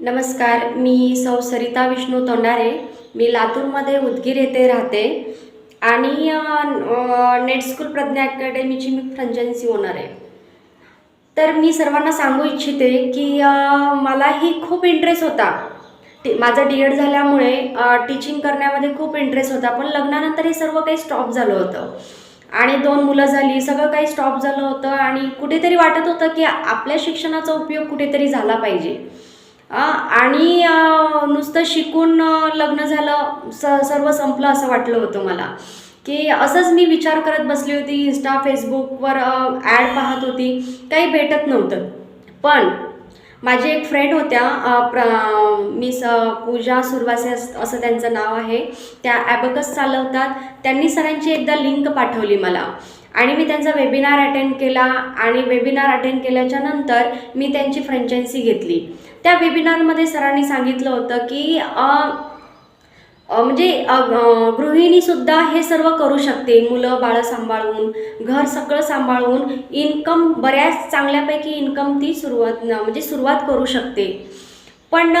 नमस्कार मी सौ सरिता विष्णू तोंडारे. मी लातूरमध्ये उदगीर येथे राहते आणि नेट स्कूल प्रज्ञा अकॅडमीची मी फ्रँचायसी ओनर आहे. तर मी सर्वांना सांगू इच्छिते की मलाही खूप इंटरेस्ट होता. टी माझं डी एड झाल्यामुळे टीचिंग करण्यामध्ये खूप इंटरेस्ट होता पण लग्नानंतर हे सर्व काही स्टॉप झालं होतं. आणि दोन मुलं झाली सगळं काही स्टॉप झालं होतं आणि कुठेतरी वाटत होतं की आपल्या शिक्षणाचा उपयोग कुठेतरी झाला पाहिजे. आणि नुसतं शिकून लग्न झालं स सर्व संपलं असं वाटलं होतं मला. की असंच मी विचार करत बसली होती इंस्टा फेसबुकवर ॲड पाहत होती. काही भेटत नव्हतं. पण माझी एक फ्रेंड होत्या प्र मिस स पूजा सुरवासे अस- असं त्यांचं नाव आहे. त्या ॲबकस चालवतात. त्यांनी सरांची एकदा लिंक पाठवली मला. आणि मी त्यांचा वेबिनार अटेंड केला. आणि वेबिनार अटेंड केल्याच्यानंतर मी त्यांची फ्रँचायसी घेतली. त्या वेबिनारमध्ये सरांनी सांगितलं होतं की म्हणजे गृहिणीसुद्धा हे सर्व करू शकते. मुलं बाळं सांभाळून घर सगळं सांभाळून इन्कम बऱ्याच चांगल्यापैकी इन्कम ती सुरुवात म्हणजे सुरुवात करू शकते. पण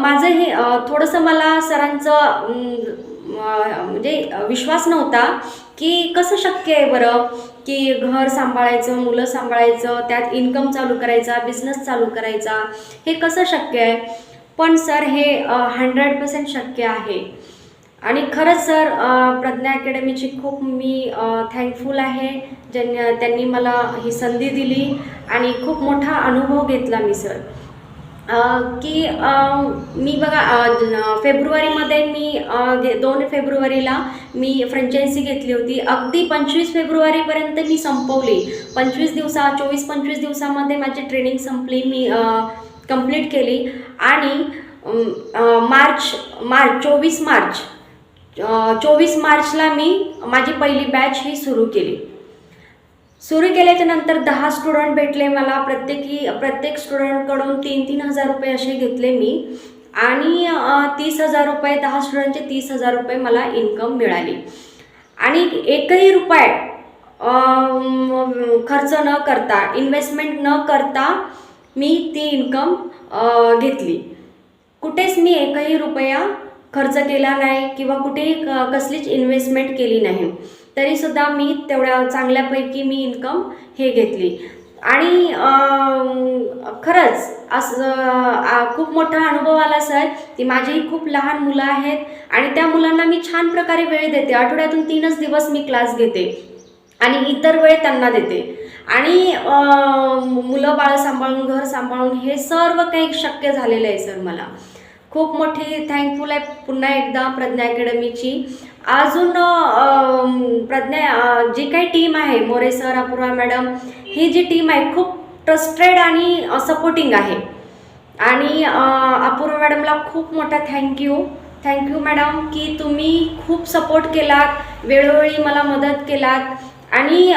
माझं हे थोडंसं मला सरांचं म्हणजे विश्वास नव्हता की कसं शक्य आहे बरं? की घर सांभाळायचं मुलं सांभाळायचं त्यात इन्कम चालू करायचा बिझनेस चालू करायचा हे कसं शक्य आहे? पण सर हे हंड्रेड पर्सेंट शक्य आहे. आणि खरंच सर प्रज्ञा अकॅडमीची खूप मी थँकफुल आहे. ज्यांनी त्यांनी मला ही संधी दिली आणि खूप मोठा अनुभव घेतला मी सर. की मी बघा फेब्रुवारीमध्ये मी घे दोन फेब्रुवारीला मी फ्रँचायझी घेतली होती. अगदी पंचवीस फेब्रुवारीपर्यंत मी संपवली. पंचवीस दिवसा चोवीस पंचवीस दिवसामध्ये माझी ट्रेनिंग संपली. मी कंप्लीट केली. आणि मार्च मार्च चोवीस मार्च चोवीस मार्चला मी माझी पहिली बॅच ही सुरू केली. सुरू केल्याच्यानंतर दहा स्टुडंट भेटले मला. प्रत्येकी प्रत्येक स्टुडंटकडून तीन तीन हजार रुपये असे घेतले मी. आणि तीस हजार रुपये दहा स्टुडंटचे तीस हजार रुपये मला इन्कम मिळाली. आणि एकही रुपये खर्च न करता इन्व्हेस्टमेंट न करता मी ती इन्कम घेतली. कुठेच मी एकही रुपया खर्च केला नाही किंवा कुठेही क- कसलीच इन्व्हेस्टमेंट केली नाही. तरीसुद्धा मी तेवढ्या चांगल्यापैकी मी इन्कम हे घेतली. आणि खरंच असं खूप मोठा अनुभव आला सर. ती माझीही खूप लहान मुलं आहेत आणि त्या मुलांना मी छान प्रकारे वेळ देते. आठवड्यातून तीनच दिवस मी क्लास घेते आणि इतर वेळ त्यांना देते. आणि मुलं बाळं सांभाळून घर सांभाळून हे सर्व काही शक्य झालेलं आहे सर मला. खूप मोठी थँकफुल आहे पुन्हा एकदा प्रज्ञा अकॅडमीची. अजून प्रज्ञा जी काही टीम आहे मोरे सर अपूर्वा मॅडम ही जी टीम आहे खूप ट्रस्टेड आणि सपोर्टिंग आहे. आणि अपूर्वा मॅडमला खूप मोठा थँक्यू थँक्यू मॅडम की तुम्ही खूप सपोर्ट केलात वेळोवेळी मला मदत केलात. आणि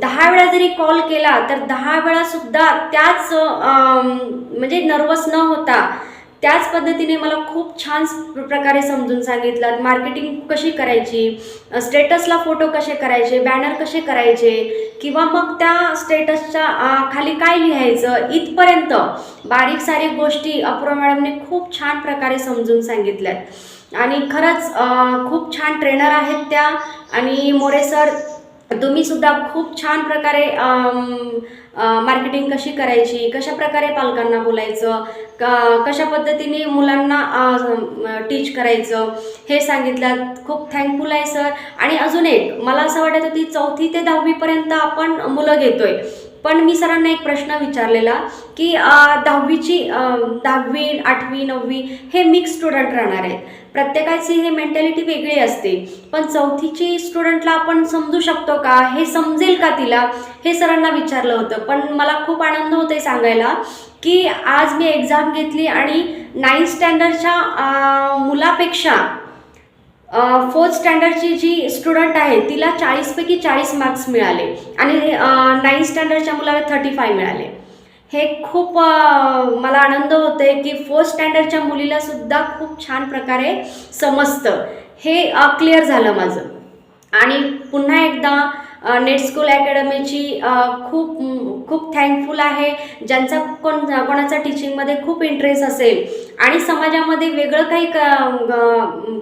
दहा वेळा जरी कॉल केला तर दहा वेळासुद्धा त्याच म्हणजे नर्वस न होता त्याच पद्धतीने मला खूप छान प्रकारे समजून सांगितलं. मार्केटिंग कशी करायची? स्टेटसला फोटो कसे करायचे? बॅनर कसे करायचे? किंवा मग त्या स्टेटसच्या खाली काय लिहायचं? इथपर्यंत बारीक सारीक गोष्टी अपूर्वा मॅडमने खूप छान प्रकारे समजून सांगितल्यात. आणि खरंच खूप छान ट्रेनर आहेत त्या. आणि मोरे सर तुम्ही सुद्धा खूप छान प्रकारे मार्केटिंग कशी करायची कशा प्रकारे पालकांना बोलायचं क कशा पद्धतीने मुलांना टीच करायचं हे सांगितलं. खूप थँकफुल आहे सर आणि अजून एक मला असं वाटत होती चौथी ते दहावीपर्यंत आपण मुलं घेतोय. पण मी सरांना एक प्रश्न विचारलेला की दहावीची दहावी आठवी नववी हे मिक्स स्टुडंट राहणार आहेत. प्रत्येकाची हे मेंटॅलिटी वेगळी असते. पण चौथीची स्टुडंटला आपण समजू शकतो का? हे समजेल का तिला? हे सरांना विचारलं होतं. पण मला खूप आनंद होते सांगायला की आज मी एक्झाम घेतली आणि नाईन्थ स्टँडर्डच्या मुलापेक्षा फोर्थ स्टँडर्डची जी स्टुडंट आहे तिला चाळीसपैकी चाळीस मार्क्स मिळाले. आणि नाईन्थ स्टँडर्डच्या मुलाला थर्टी फाय मिळाले. हे खूप मला आनंद होते की फोर्थ स्टँडर्डच्या मुलीला सुद्धा खूप छान प्रकारे समजतं. हे क्लिअर झालं माझं. आणि पुन्हा एकदा नेट स्कूल अकॅडमीची खूप खूप थँकफुल आहे. ज्यांचा कोण कोणाचा टीचिंगमध्ये खूप इंटरेस्ट असेल. आणि समाजामध्ये वेगळं काही क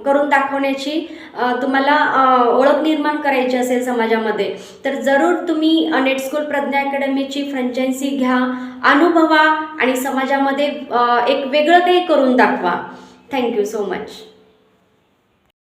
करून दाखवण्याची तुम्हाला ओळख निर्माण करायची असेल समाजामध्ये तर जरूर तुम्ही नेट स्कूल प्रज्ञा अकॅडमीची फ्रँचायझी घ्या अनुभवा आणि समाजामध्ये एक वेगळं काही करून दाखवा. Thank you so much